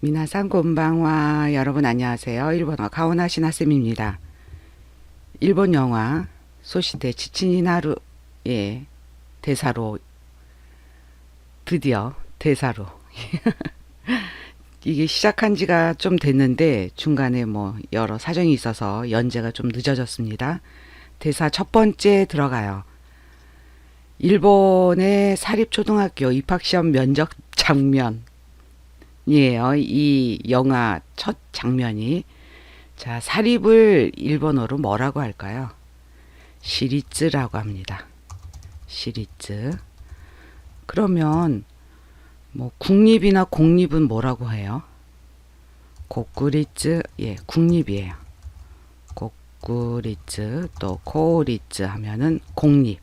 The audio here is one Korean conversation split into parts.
미나상 곤방와 여러분 안녕하세요. 일본어 가오나 시나쌤입니다. 일본 영화 소시대 지친인 하루의 대사로 드디어 대사로 이게 시작한 지가 좀 됐는데 중간에 뭐 여러 사정이 있어서 연재가 좀 늦어졌습니다. 대사 첫 번째 들어가요. 일본의 사립초등학교 입학시험 면접 장면 이에요. 이 영화 첫 장면이 자 사립을 일본어로 뭐라고 할까요? 시리즈라고 합니다. 시리즈. 그러면 뭐 국립이나 공립은 뭐라고 해요? 고쿠리츠 예 국립이에요. 고쿠리츠 또 코리츠 하면은 공립.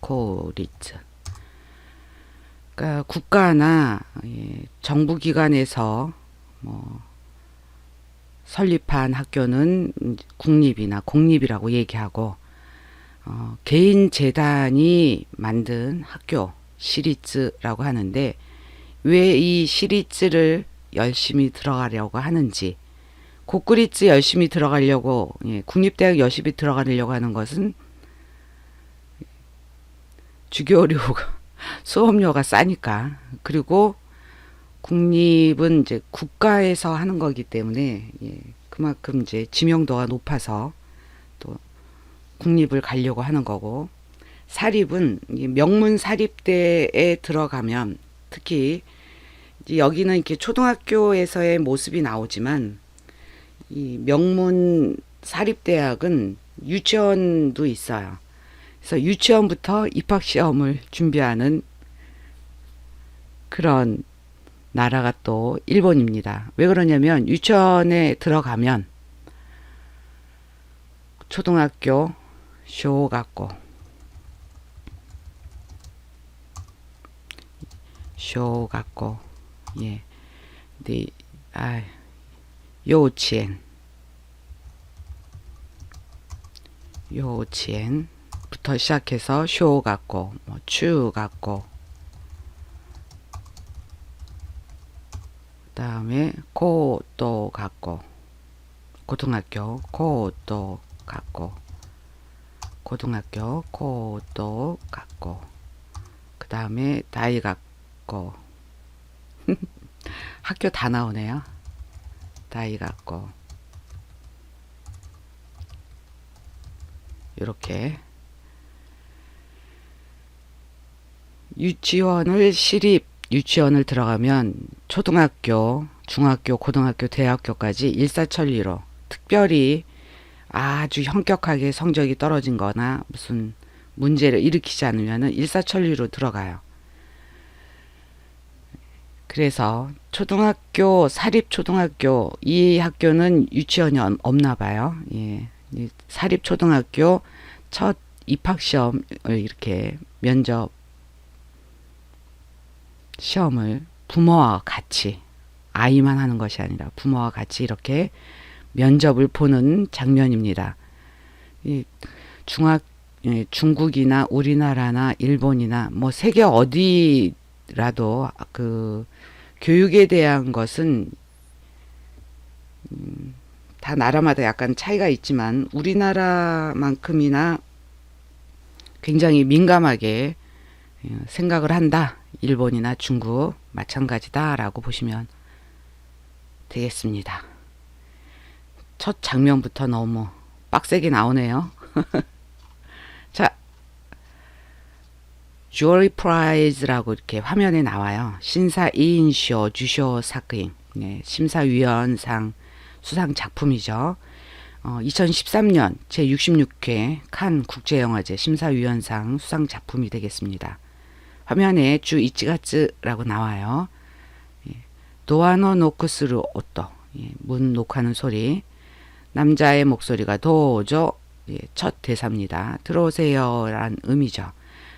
코리츠. 그러니까 국가나 예, 정부 기관에서 뭐 설립한 학교는 국립이나 공립이라고 얘기하고 어, 개인 재단이 만든 학교 시리즈라고 하는데 왜 이 시리즈를 열심히 들어가려고 하는지 고쿠리츠 열심히 들어가려고 예, 국립대학 열심히 들어가려고 하는 것은 주교료가 수업료가 싸니까 그리고 국립은 이제 국가에서 하는 거기 때문에 예, 그만큼 이제 지명도가 높아서 또 국립을 가려고 하는 거고 사립은 이 명문 사립대에 들어가면 특히 여기는 이렇게 초등학교에서의 모습이 나오지만 이 명문 사립대학은 유치원도 있어요. 그래서 유치원부터 입학시험을 준비하는 그런 나라가 또 일본입니다. 왜 그러냐면 유치원에 들어가면 초등학교 쇼 갖고 쇼 갖고 예. 네. 아 요치엔 요치엔 부터 시작해서 쇼 같고 뭐추 같고. 그 다음에 고도 같고. 고등학교 고도 같고. 고등학교 고도 같고. 그 다음에 다이 같고. 학교 다 나오네요. 다이 같고. 이렇게 유치원을 시립 유치원을 들어가면 초등학교, 중학교, 고등학교, 대학교까지 일사천리로 특별히 아주 현격하게 성적이 떨어진 거나 무슨 문제를 일으키지 않으면 일사천리로 들어가요. 그래서 초등학교, 사립초등학교, 이 학교는 유치원이 없- 없나 봐요. 예. 이 사립초등학교 첫 입학시험을 이렇게 면접 시험을 부모와 같이 아이만 하는 것이 아니라 부모와 같이 이렇게 면접을 보는 장면입니다. 이 중학 예, 중국이나 우리나라나 일본이나 뭐 세계 어디라도 그 교육에 대한 것은 음, 다 나라마다 약간 차이가 있지만 우리나라만큼이나 굉장히 민감하게 예, 생각을 한다. 일본이나 중국 마찬가지다라고 보시면 되겠습니다. 첫 장면부터 너무 빡세게 나오네요. 자, 주어리 프라이즈라고 이렇게 화면에 나와요. 심사 2인쇼 주쇼 사크인 네, 심사위원상 수상 작품이죠. 어, 2013년 제66회 칸 국제영화제 심사위원상 수상 작품이 되겠습니다. 화면에 주 이치가츠라고 나와요. 예. 도아노 노크스루 오토 예, 문 녹화하는 소리 남자의 목소리가 도저 예, 첫 대사입니다. 들어오세요 란 의미죠.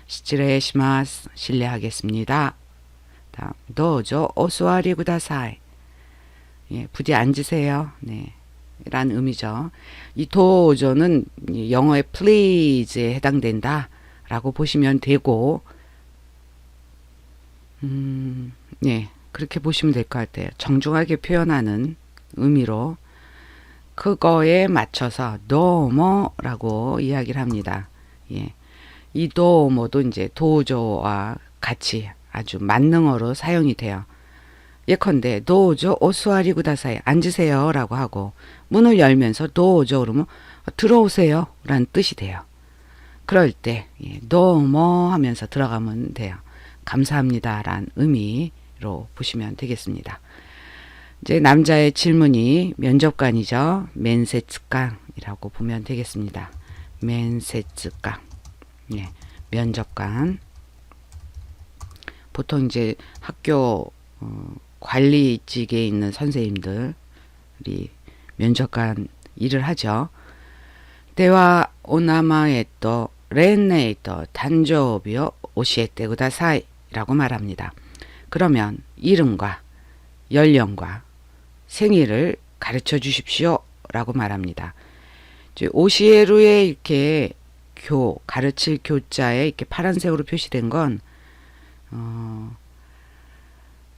시치레 시마스 실례하겠습니다. 도저 오스와리 구다사이 예, 부디 앉으세요. 네. 란 의미죠. 이 도저는 이 영어의 please에 해당된다 라고 보시면 되고 음, 네. 그렇게 보시면 될 것 같아요. 정중하게 표현하는 의미로 그거에 맞춰서 도모라고 이야기를 합니다. 예. 이 도모도 이제 도조와 같이 아주 만능어로 사용이 돼요. 예컨대 도조 오스와리 구다사이 앉으세요라고 하고 문을 열면서 도조 그러면 들어오세요라는 뜻이 돼요. 그럴 때 예, 도모 하면서 들어가면 돼요. 감사합니다라는 의미로 보시면 되겠습니다. 이제 남자의 질문이 면접관이죠. 면세츠깡이라고 보면 되겠습니다. 면세츠깡. 예, 면접관. 보통 이제 학교 어, 관리직에 있는 선생님들이 면접관 일을 하죠. 대화 오나마에 또 렌네이토 단조비오 오시에테 구다사이 라고 말합니다. 그러면 이름과 연령과 생일을 가르쳐 주십시오. 라고 말합니다. 오시에루에 이렇게 교, 가르칠 교자에 이렇게 파란색으로 표시된 건, 어,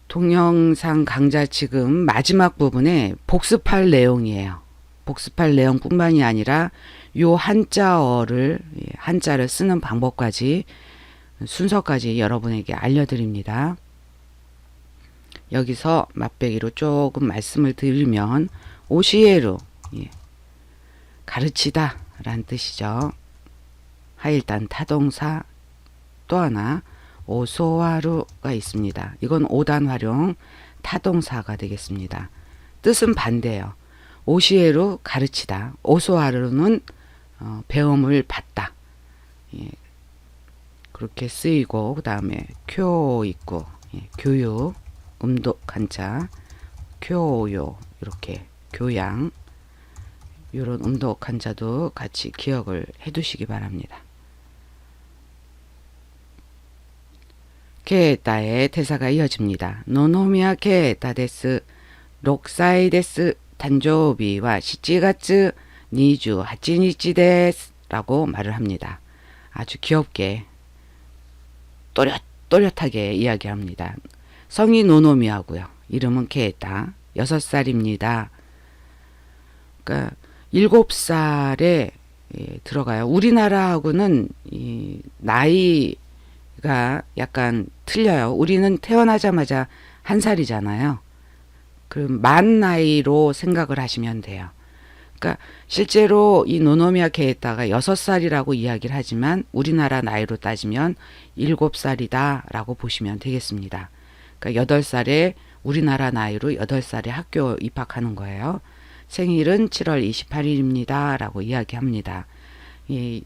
동영상 강좌 지금 마지막 부분에 복습할 내용이에요. 복습할 내용뿐만이 아니라 요 한자어를, 예, 한자를 쓰는 방법까지 순서까지 여러분에게 알려드립니다. 여기서 맛배기로 조금 말씀을 드리면 오시에루 예, 가르치다 라는 뜻이죠. 하일단 타동사 또 하나 오소와루가 있습니다. 이건 오단 활용 타동사가 되겠습니다. 뜻은 반대예요. 오시에루 가르치다 오소와루는 어, 배움을 받다 예, 그렇게 쓰이고 그 다음에 쿄 있고 예, 교육, 음도 간자 교요 이렇게 교양 이런 음도 간자도 같이 기억을 해두시기 바랍니다. 게에따의 대사가 이어집니다. 노노미야 게에따 데스 록사이 데스 단조비와 시찌가츠 니주 하찌니찌 데스 라고 말을 합니다. 아주 귀엽게 또렷 또렷하게 이야기합니다. 성이 노노미하고요. 이름은 케에타. 여섯 살입니다. 그러니까 일곱 살에 예, 들어가요. 우리나라하고는 이 나이가 약간 틀려요. 우리는 태어나자마자 한 살이잖아요. 그럼 만 나이로 생각을 하시면 돼요. 그러니까 실제로 이 노노미아 케에타가 여섯 살이라고 이야기를 하지만 우리나라 나이로 따지면 일곱 살이다라고 보시면 되겠습니다. 그러니까 여덟 살에 우리나라 나이로 여덟 살에 학교 입학하는 거예요. 생일은 7월 28일입니다. 라고 이야기합니다. 이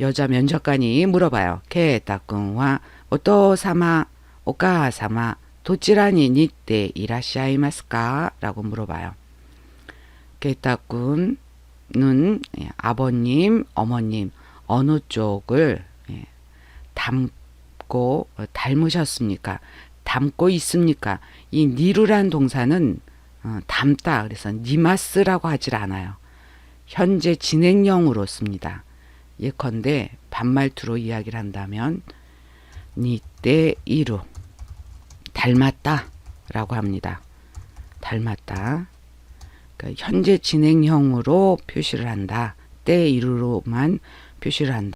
여자 면접관이 물어봐요. 케타kun와 오토사마, 오카사마, 도치라니 니때 이라시아이마스까? 라고 물어봐요. 케타kun은 예, 아버님, 어머님 어느 쪽을 예, 닮고 어, 닮으셨습니까? 닮고 있습니까? 이 니루란 동사는 어, 닮다 그래서 니마스라고 하질 않아요. 현재 진행형으로 씁니다. 예컨대 반말투로 이야기를 한다면 니때 이루 닮았다 라고 합니다. 닮았다. 그러니까 현재 진행형으로 표시를 한다. 때 이루로만 표시를 한다.